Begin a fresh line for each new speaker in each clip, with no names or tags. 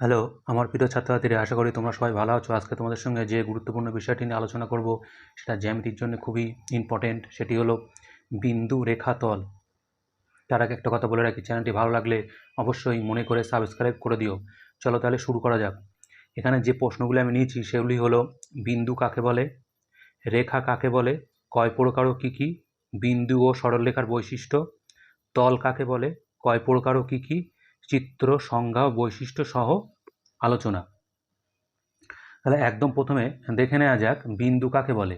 Hello, আমার প্রিয় ছাত্রছাত্রীরা, আশা করি তোমরা সবাই ভালো আছো। আজকে তোমাদের সঙ্গে যে গুরুত্বপূর্ণ বিষয়টি নিয়ে আলোচনা করব, সেটা জ্যামিতির জন্য খুবই ইম্পর্টেন্ট সেটি হলো বিন্দু রেখা তল। তার আগে একটা কথা বলে রাখি, চ্যানেলটি ভালো লাগলে অবশ্যই মনে করে সাবস্ক্রাইব করে দিও। চলো তাহলে শুরু করা যাক। এখানে যে প্রশ্নগুলি আমি নিয়েছি, সেগুলি হলো, বিন্দু কাকে বলে? রেখা কাকে বলে? কয় প্রকার ও কী কী? বিন্দু ও সরলরেখার বৈশিষ্ট্য? তল কাকে বলে? কয় প্রকার ও কী কী? চিত্র, সংজ্ঞা, বৈশিষ্ট্য সহ আলোচনা। তাহলে একদম প্রথমে দেখে নেওয়া যাক বিন্দু কাকে বলে।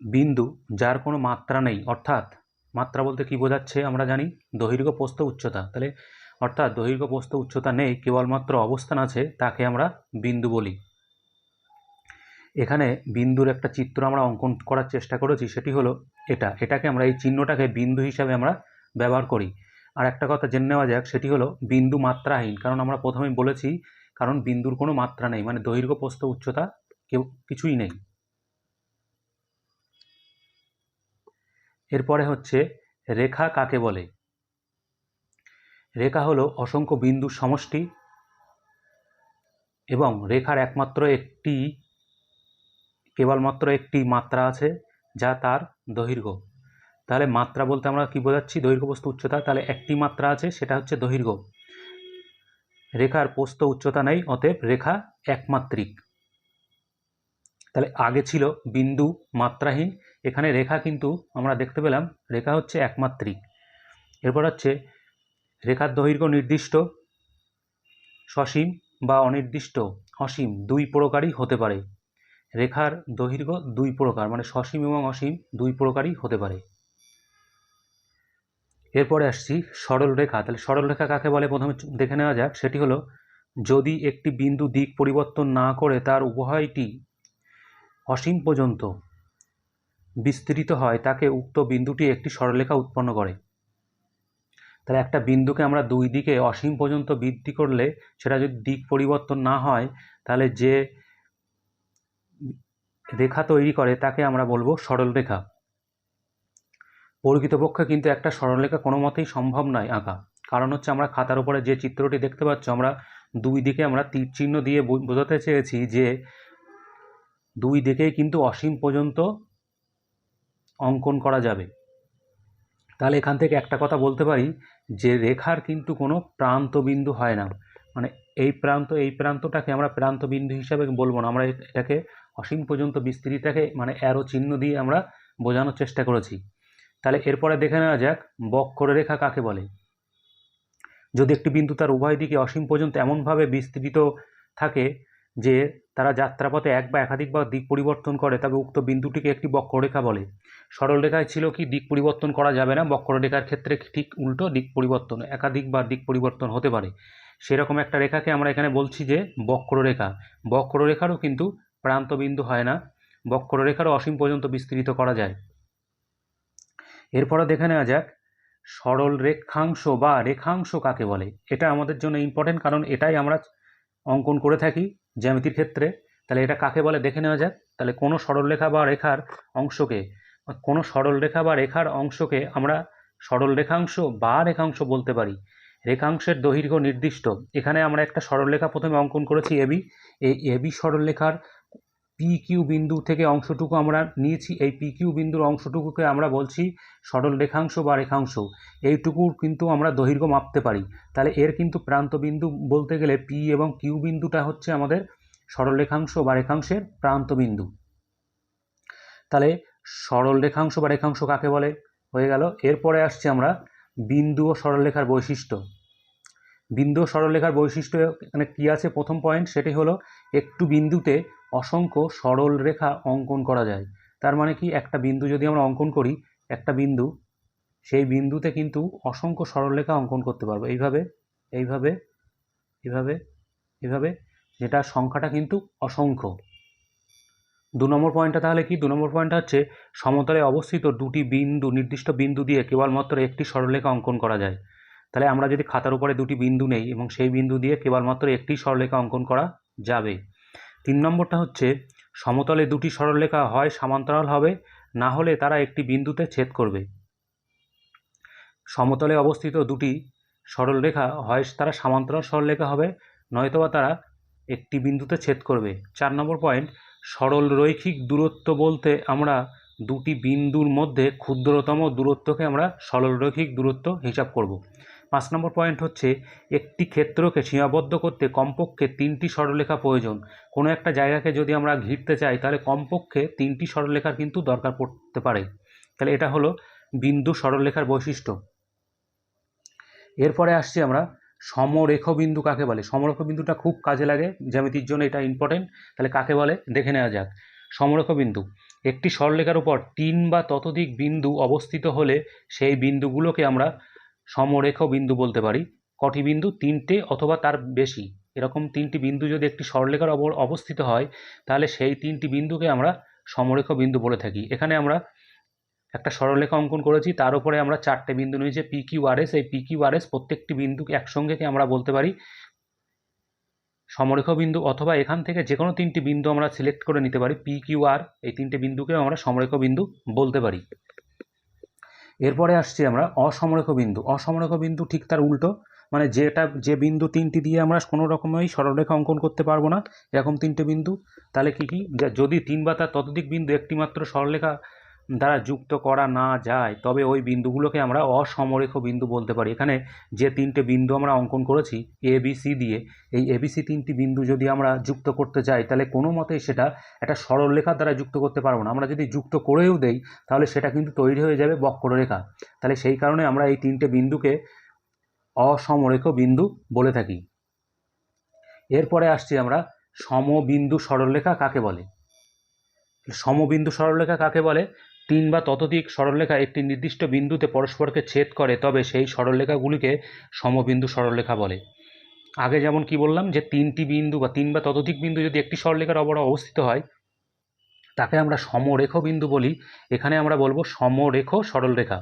বিন্দু যার কোনো মাত্রা নেই, অর্থাৎ মাত্রা বলতে কি বোঝাচ্ছে আমরা জানি? দৈর্ঘ্য, প্রস্থ, উচ্চতা। তাহলে অর্থাৎ দৈর্ঘ্য, প্রস্থ, উচ্চতা নেই, কেবলমাত্র অবস্থান আছে তাকে আমরা বিন্দু বলি। এখানে বিন্দুর একটা চিত্র আমরা অঙ্কন করার চেষ্টা করেছি, সেটি হলো এটা। এটাকে আমরা এই চিহ্নটাকে বিন্দু হিসাবে আমরা ব্যবহার করি। আর একটা কথা জেনে নেওয়া যাক, সেটি হলো বিন্দু মাত্রাহীন। কারণ আমরা প্রথমেই বলেছি, কারণ বিন্দুর কোনো মাত্রা নেই মানে দৈর্ঘ্য, প্রস্থ, উচ্চতা কেউ কিছুই নেই। এরপরে হচ্ছে, রেখা কাকে বলে? রেখা হলো অসংখ্য বিন্দুর সমষ্টি এবং রেখার একমাত্র একটি, কেবলমাত্র একটি মাত্রা আছে, যা তার দৈর্ঘ্য। তাহলে মাত্রা বলতে আমরা কি বোঝাচ্ছি? দৈর্ঘ্য প্রস্থ উচ্চতা। তাহলে একটি মাত্রা আছে, সেটা হচ্ছে দৈর্ঘ্য। রেখার প্রস্থ উচ্চতা নেই, অতএব রেখা একমাত্রিক। তাহলে আগে ছিল বিন্দু মাত্রাহীন। এখানে রেখা কিন্তু আমরা দেখতে পেলাম, রেখা হচ্ছে একমাত্রিক। এরপর হচ্ছে রেখার দৈর্ঘ্য নির্দিষ্ট, সসীম বা অনির্দিষ্ট, অসীম, দুই প্রকারই হতে পারে। রেখার দৈর্ঘ্য দুই প্রকার মানে সসীম এবং অসীম দুই প্রকারই হতে পারে। এরপরে আসছি সরল রেখা। তাহলে সরল রেখা কাকে বলে? প্রথমে দেখে নেওয়া যাক। সেটি হলো, যদি একটি বিন্দু দিক পরিবর্তন না করে তার উভয়টি অসীম পর্যন্ত বিস্তৃত হয়, তাকে উক্ত বিন্দুটি একটি সরলরেখা উৎপন্ন করে। তাহলে একটা বিন্দুকে আমরা দুই দিকে অসীম পর্যন্ত বৃদ্ধি করলে, সেটা যদি দিক পরিবর্তন না হয়, তাহলে যে রেখা তৈরি করে, তাকে আমরা বলব সরল রেখা প্রকৃতপক্ষে কিন্তু একটা সরলরেখা কোনো মতেই সম্ভব নয়, আঁকা। কারণ হচ্ছে আমরা খাতার উপরে যে চিত্রটি দেখতে পাচ্ছ, আমরা দুই দিকে আমরা তীর চিহ্ন দিয়ে বোঝাতে চেয়েছি যে দুই দিকেই কিন্তু অসীম পর্যন্ত অঙ্কন করা যাবে। তাহলে এখান থেকে একটা কথা বলতে পারি, যে রেখার কিন্তু কোনো প্রান্ত বিন্দু হয় না। মানে এই প্রান্ত, এই প্রান্তটাকে আমরা প্রান্ত বিন্দু হিসাবে বলব না। আমরা এটাকে অসীম পর্যন্ত বিস্তৃতিটাকে মানে অ্যারো চিহ্ন দিয়ে আমরা বোঝানোর চেষ্টা করেছি। তাহলে এরপরে দেখে নেওয়া যাক বক্ররেখা কাকে বলে? যদি একটি বিন্দু তার উভয় দিকে অসীম পর্যন্ত এমনভাবে বিস্তৃত থাকে যে তারা যাত্রাপথে এক বা একাধিক বা দিক পরিবর্তন করে, তবে উক্ত বিন্দুটিকে একটি বক্ররেখা বলে। সরল রেখায় ছিল কি, দিক পরিবর্তন করা যাবে না। বক্ররেখার ক্ষেত্রে ঠিক উল্টো দিক পরিবর্তন, একাধিক বা দিক পরিবর্তন হতে পারে। সেরকম একটা রেখাকে আমরা এখানে বলছি যে বক্ররেখা বক্ররেখারও কিন্তু প্রান্ত বিন্দু হয় না। বক্ররেখারও অসীম পর্যন্ত বিস্তৃত করা যায়। এরপরে দেখে নেওয়া যাক। সরল রেখাংশ বা রেখাংশ কাকে বলে? এটা আমাদের জন্য ইম্পর্টেন্ট কারণ এটাই আমরা অঙ্কন করে থাকি জ্যামিতির ক্ষেত্রে। তাহলে এটা কাকে বলে দেখে নেওয়া যাক। তাহলে কোনো সরলরেখা বা রেখার অংশকে, কোনো সরলরেখা বা রেখার অংশকে আমরা সরল রেখাংশ বা রেখাংশ বলতে পারি। রেখাংশের দৈর্ঘ্য নির্দিষ্ট। এখানে আমরা একটা সরলরেখা প্রথমে অঙ্কন করেছি এবি এই এবি সরলরেখার পি কিউ বিন্দু থেকে অংশটুকু আমরা নিয়েছি। এই পি কিউ বিন্দুর অংশটুকুকে আমরা বলছি সরল রেখাংশ বা রেখাংশ। এইটুকুর কিন্তু আমরা দৈর্ঘ্য মাপতে পারি। তাহলে এর কিন্তু প্রান্ত বিন্দু বলতে গেলে পি এবং কিউ বিন্দুটা হচ্ছে আমাদের সরল রেখাংশ বা রেখাংশের প্রান্ত বিন্দু। তাহলে সরল রেখাংশ বা রেখাংশ কাকে বলে? হয়ে গেল। এরপরে আসছে আমরা বিন্দু ও সরলরেখার বৈশিষ্ট্য। বিন্দু সরলরেখার বৈশিষ্ট্য এখানে কী আছে? প্রথম পয়েন্ট সেটি হলো একটু বিন্দুতে অসংখ্য সরল রেখা অঙ্কন করা যায়। তার মানে কি? একটা বিন্দু যদি আমরা অঙ্কন করি, একটা বিন্দু, সেই বিন্দুতে কিন্তু অসংখ্য সরলরেখা অঙ্কন করতে পারব। এইভাবে এইভাবে এইভাবে এইভাবে যেটা সংখ্যাটা কিন্তু অসংখ্য। দু নম্বর পয়েন্টটা তাহলে কি? দু নম্বর পয়েন্টটা হচ্ছে সমতলে অবস্থিত দুটি বিন্দু, নির্দিষ্ট বিন্দু দিয়ে কেবলমাত্র একটি সরলরেখা অঙ্কন করা যায়। তাহলে আমরা যদি খাতার উপরে দুটি বিন্দু নেই এবং সেই বিন্দু দিয়ে কেবলমাত্র একটি সরলরেখা অঙ্কন করা যাবে। তিন নম্বরটা হচ্ছে, সমতলে দুটি সরলরেখা হয় সমান্তরাল হবে, না হলে তারা একটি বিন্দুতে ছেদ করবে। সমতলে অবস্থিত দুটি সরলরেখা হয় তারা সমান্তরাল সরলরেখা হবে, নয়তোবা তারা একটি বিন্দুতে ছেদ করবে। চার নম্বর পয়েন্ট সরল রৈখিক দূরত্ব বলতে আমরা দুটি বিন্দুর মধ্যে ক্ষুদ্রতম দূরত্বকে আমরা সরলরৈখিক দূরত্ব হিসাব করব। পাঁচ নম্বর পয়েন্ট হচ্ছে, একটি ক্ষেত্রকে সীমাবদ্ধ করতে কমপক্ষে তিনটি সরলরেখা প্রয়োজন। কোনো একটা জায়গাকে যদি আমরা ঘিরতে চাই, তাহলে কমপক্ষে তিনটি সরলরেখার কিন্তু দরকার পড়তে পারে। তাহলে এটা হলো বিন্দু সরলরেখার বৈশিষ্ট্য। এরপরে আসছি আমরা সমরেখ বিন্দু কাকে বলে? সমরেখ বিন্দুটা খুব কাজে লাগে, জ্যামিতির জন্য এটা ইম্পর্টেন্ট তাহলে কাকে বলে? দেখে নেওয়া যাক। সমরেখ বিন্দু একটি সরলরেখার উপর তিন বা ততোধিক বিন্দু অবস্থিত হলে সেই বিন্দুগুলোকে আমরা সমরেখ বিন্দু বলতে পারি। কটি বিন্দু? তিনটে অথবা তার বেশি। এরকম তিনটি বিন্দু যদি একটি সরলরেখার অবস্থিত হয়, তাহলে সেই তিনটি বিন্দুকে আমরা সমরেখ বিন্দু বলে থাকি। এখানে আমরা একটা সরলরেখা অঙ্কন করেছি, তার উপরে আমরা চারটে বিন্দু নিয়েছি পি কিউ আর এস এই পি কিউ আর এস প্রত্যেকটি বিন্দুকে একসঙ্গেকে আমরা বলতে পারি। সমরেখ বিন্দু অথবা এখান থেকে যে কোনো তিনটি বিন্দু আমরা সিলেক্ট করে নিতে পারি পি কিউ আর এই তিনটে বিন্দুকেও আমরা সমরেখ বিন্দু বলতে পারি। এরপরে আসছি আমরা অসমরেখ বিন্দু। অসমরেখ বিন্দু ঠিক তার উল্টো। মানে যেটা, যে বিন্দু তিনটি দিয়ে আমরা কোনো রকমই সরলরেখা অঙ্কন করতে পারব না, এরকম তিনটে বিন্দু। তাহলে কি কি? যদি তিন বা তার ততোধিক বিন্দু একটিমাত্র সরলরেখা দ্বারা যুক্ত করা না যায়, তবে ওই বিন্দুগুলোকে আমরা অসমরেখ বিন্দু বলতে পারি। এখানে যে তিনটে বিন্দু আমরা অঙ্কন করেছি এ বি সি দিয়ে, এই এ বি সি তিনটি বিন্দু যদি আমরা যুক্ত করতে চাই, তাহলে কোনো মতেই সেটা একটা সরলরেখার দ্বারা যুক্ত করতে পারব না। আমরা যদি যুক্ত করেও দেই, তাহলে সেটা কিন্তু তৈরি হয়ে যাবে বক্ররেখা তাহলে সেই কারণে আমরা এই তিনটে বিন্দুকে অসমরেখ বিন্দু বলে থাকি। এরপরে আসছি আমরা সমবিন্দু সরলরেখা কাকে বলে? সমবিন্দু সরলরেখা কাকে বলে? তিন বা ততোধিক সরলরেখা একটি নির্দিষ্ট বিন্দুতে পরস্পরকে ছেদ করে, তবে সেই সরলরেখাগুলিকে সমবিন্দু সরলরেখা বলে। আগে যেমন কি বললাম যে তিনটি বিন্দু বা তিন বা ততোধিক বিন্দু যদি একটি সরলরেখার অবর অবস্থিত হয়, তাকে আমরা সমরেখ বিন্দু বলি। এখানে আমরা বলব সমরেখ সরলরেখা।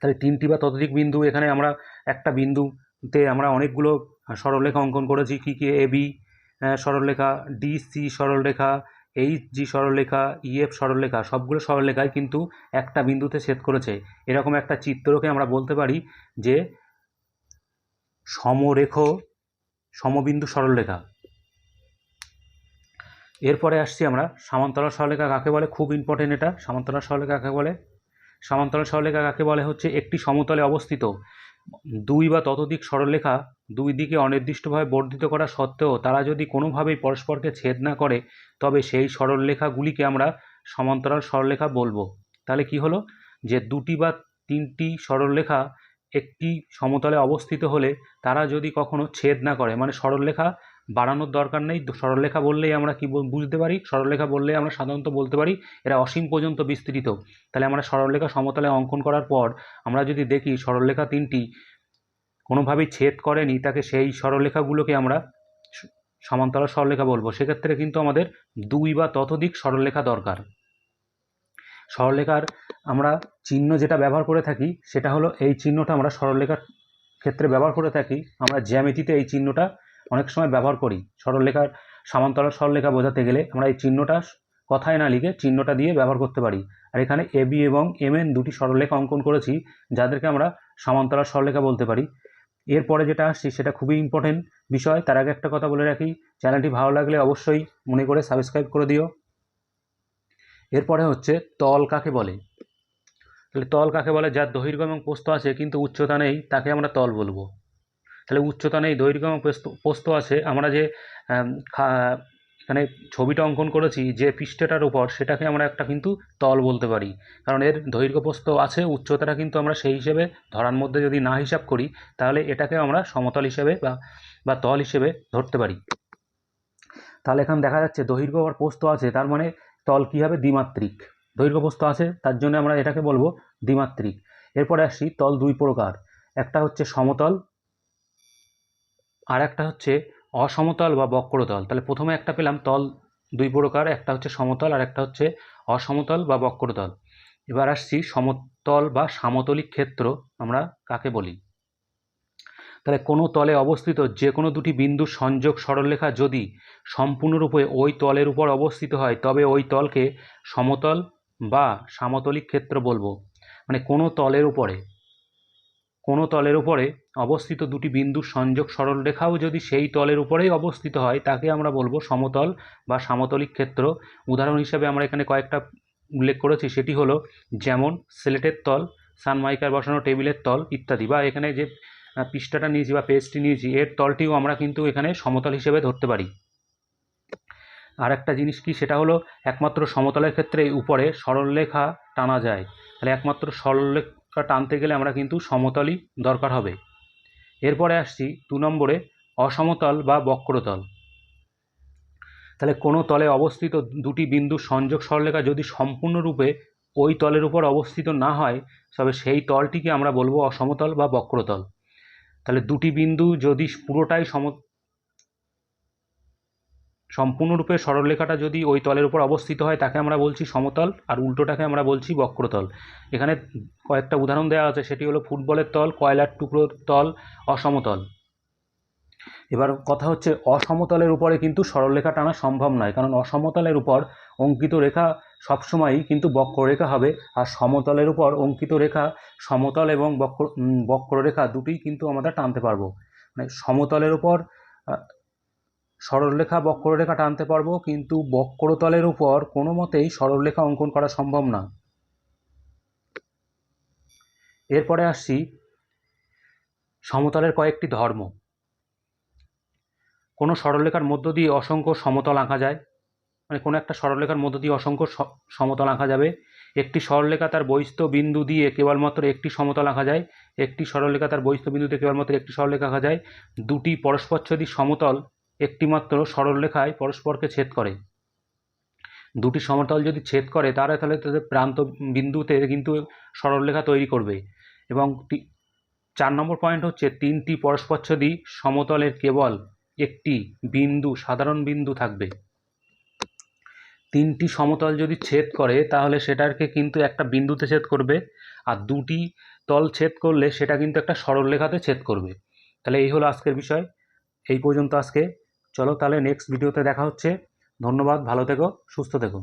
তাহলে তিনটি বা ততোধিক বিন্দু, এখানে আমরা একটা বিন্দুতে আমরা অনেকগুলো সরলরেখা অঙ্কন করেছি। কী কী? এবি সরলরেখা, ডি, সি সরলরেখা এইচ জি সরলরেখা ইএফ সরলরেখা, সবগুলো সরলরেখায় কিন্তু একটা বিন্দুতে ছেদ করেছে। এরকম একটা চিত্রকে আমরা বলতে পারি যে সমরেখ সমবিন্দু সরলরেখা। এরপরে আসছি আমরা, সমান্তরাল সরলরেখা কাকে বলে? খুব ইম্পর্টেন্ট এটা। সমান্তরাল সরলরেখা কাকে বলে? সমান্তরাল সরলরেখা কাকে বলে? হচ্ছে একটি সমতলে অবস্থিত। দুই বা ততোধিক সরলরেখা দুই দিকে অনির্দিষ্টভাবে বর্ধিত করা সত্ত্বেও তারা যদি কোনোভাবেই পরস্পরকে ছেদ না করে, তবে সেই সরলরেখাগুলিকে আমরা সমান্তরাল সরলরেখা বলব। তাহলে কি হলো? যে দুটি বা তিনটি সরলরেখা একটি সমতলে অবস্থিত হলে তারা যদি কখনো ছেদ না করে মানে সরলরেখা বাড়ানোর দরকার নেই। সরলরেখা বললেই আমরা কি বুঝতে পারি? সরলরেখা বললেই আমরা সাধারণত বলতে পারি, এরা অসীম পর্যন্ত বিস্তৃত। তাহলে আমরা সরলরেখা সমতলে অঙ্কন করার পর আমরা যদি দেখি সরলরেখা তিনটি কোনোভাবেই ছেদ করেনি, তাকে সেই সরলরেখাগুলোকে আমরা সমান্তরাল সরলরেখা বলব। সেক্ষেত্রে কিন্তু আমাদের দুই বা ততোধিক সরলরেখা দরকার। সরলরেখার আমরা চিহ্ন যেটা ব্যবহার করে থাকি, সেটা হলো এই চিহ্নটা আমরা সরলরেখার ক্ষেত্রে ব্যবহার করে থাকি, আমরা জ্যামিতিতে এই চিহ্নটা অনেক সময় ব্যবহার করি। সরলরেখার সমান্তরাল সরলরেখা বোঝাতে গেলে আমরা এই চিহ্নটা কথায় না লিখে চিহ্নটা দিয়ে ব্যবহার করতে পারি। আর এখানে এ, বি এবং এম, এন দুটি সরলরেখা অঙ্কন করেছি, যাদেরকে আমরা সমান্তরাল সরলরেখা বলতে পারি। এরপরে যেটা আসছি সেটা খুবই ইম্পর্টেন্ট বিষয়। তার আগে একটা কথা বলে রাখি, চ্যানেলটি ভালো লাগলে অবশ্যই মনে করে সাবস্ক্রাইব করে দিও। এরপরে হচ্ছে তল কাকে বলে? তাহলে তল কাকে বলে? যার দৈর্ঘ্য এবং পোস্ত আছে, কিন্তু উচ্চতা নেই, তাকে আমরা তল বলব। তাহলে উচ্চতা নেই, দৈর্ঘ্য এবং পোস্ত আছে। আমরা যে এখানে ছবিটা অঙ্কন করেছি, যে পৃষ্ঠটার উপর সেটাকে আমরা একটা কিন্তু তল বলতে পারি। কারণ এর দৈর্ঘ্য পোস্ত আছে, উচ্চতাটা কিন্তু আমরা সেই হিসেবে ধরার মধ্যে যদি না হিসাব করি, তাহলে এটাকে আমরা সমতল হিসেবে বা বা তল হিসেবে ধরতে পারি। তাহলে এখানে দেখা যাচ্ছে দৈর্ঘ্য আর পোস্ত আছে, তার মানে তল কী হবে? দ্বিমাত্রিক। দৈর্ঘ্য পোস্ত আছে, তার জন্য আমরা এটাকে বলব দ্বিমাত্রিক। এরপরে আসি তল দুই প্রকার। একটা হচ্ছে সমতল আর একটা হচ্ছে অসমতল বা বক্রতল। তাহলে প্রথমে একটা পেলাম তল দুই প্রকার, একটা হচ্ছে সমতল আর একটা হচ্ছে অসমতল বা বক্রতল। এবার আসছি সমতল বা সামতলিক ক্ষেত্র, আমরা কাকে বলি? তাহলে কোনো তলে অবস্থিত যে কোনো দুটি বিন্দুর সংযোগ সরলরেখা যদি সম্পূর্ণরূপে ওই তলের উপর অবস্থিত হয়, তবে ওই তলকে সমতল বা সামতলিক ক্ষেত্র বলব। মানে কোনো তলের উপরে, কোনো তলের উপরে অবস্থিত দুটি বিন্দুর সংযোগ সরলরেখাও যদি সেই তলের উপরেই অবস্থিত হয়, তাকে আমরা বলব সমতল বা সামতলিক ক্ষেত্র। উদাহরণ হিসেবে আমরা এখানে কয়েকটা উল্লেখ করেছি, সেটি হলো যেমন সিলেটের তল, সানমাইকার বসানো টেবিলের তল ইত্যাদি, বা এখানে যে পৃষ্ঠাটা নিয়েছি বা পেজটি নিয়েছি, এর তলটিও আমরা কিন্তু এখানে সমতল হিসেবে ধরতে পারি। আর একটা জিনিস কি, সেটা হলো একমাত্র সমতলের ক্ষেত্রে উপরে সরলরেখা টানা যায়। তাহলে একমাত্র সরলরেখা টানতে গেলে আমরা কিন্তু সমতলই দরকার হবে। এরপরে আসছি দু নম্বরে অসমতল বা বক্রতল। তাহলে কোনো তলে অবস্থিত দুটি বিন্দু সংযোগ সরলেখা যদি সম্পূর্ণরূপে ওই তলের উপর অবস্থিত না হয়, তবে সেই তলটিকে আমরা বলব অসমতল বা বক্রতল। তাহলে দুটি বিন্দু যদি পুরোটাই সম সম্পূর্ণরূপে সরলরেখাটা যদি ওই তলের উপর অবস্থিত হয়, তাকে আমরা বলছি সমতল, আর উল্টোটাকে আমরা বলছি বক্রতল। এখানে কয়েকটা উদাহরণ দেওয়া আছে, সেটি হলো ফুটবলের তল, কয়লার টুকরোর তল, অসমতল। এবার কথা হচ্ছে, অসমতলের উপরে কিন্তু সরলরেখা টানা সম্ভব নয়, কারণ অসমতলের উপর অঙ্কিত রেখা সবসময়ই কিন্তু বক্ররেখা হবে, আর সমতলের উপর অঙ্কিত রেখা সমতল এবং বক্র বক্ররেখা দুটোই কিন্তু আমরা টানতে পারব। মানে সমতলের উপর সরলরেখা বক্ররেখা টানতে পারব, কিন্তু বক্রতলের উপর কোনো মতেই সরলরেখা অঙ্কন করা সম্ভব না। এরপরে আসছি সমতলের কয়েকটি ধর্ম। কোনো সরলরেখার মধ্য দিয়ে অসংখ্য সমতল আঁকা যায় মানে কোনো একটা সরলরেখার মধ্য দিয়ে অসংখ্য সমতল আঁকা যাবে। একটি সরলরেখা তার বহিস্থ বিন্দু দিয়ে কেবলমাত্র একটি সমতল আঁকা যায়, একটি সরলরেখা তার বহিস্থ বিন্দুতে কেবলমাত্র একটি সরলরেখা আঁকা যায়। দুটি পরস্পরচ্ছেদী সমতল একটিমাত্র সরলরেখায় পরস্পরকে ছেদ করে। দুটি সমতল যদি ছেদ করে, তারা তাহলে তাদের প্রান্ত বিন্দুতে কিন্তু সরলরেখা তৈরি করবে। এবং চার নম্বর পয়েন্ট হচ্ছে তিনটি পরস্পরচ্ছেদী সমতলের কেবল একটি বিন্দু, সাধারণ বিন্দু থাকবে। তিনটি সমতল যদি ছেদ করে, তাহলে সেটাকে কিন্তু একটা বিন্দুতে ছেদ করবে, আর দুটি তল ছেদ করলে সেটা কিন্তু একটা সরলরেখাতে ছেদ করবে। তাহলে এই হলো আজকের বিষয়। এই পর্যন্ত আজকে। চলো তাহলে নেক্সট ভিডিওতে দেখা হচ্ছে। ধন্যবাদ ভালো থেকো সুস্থ থেকো।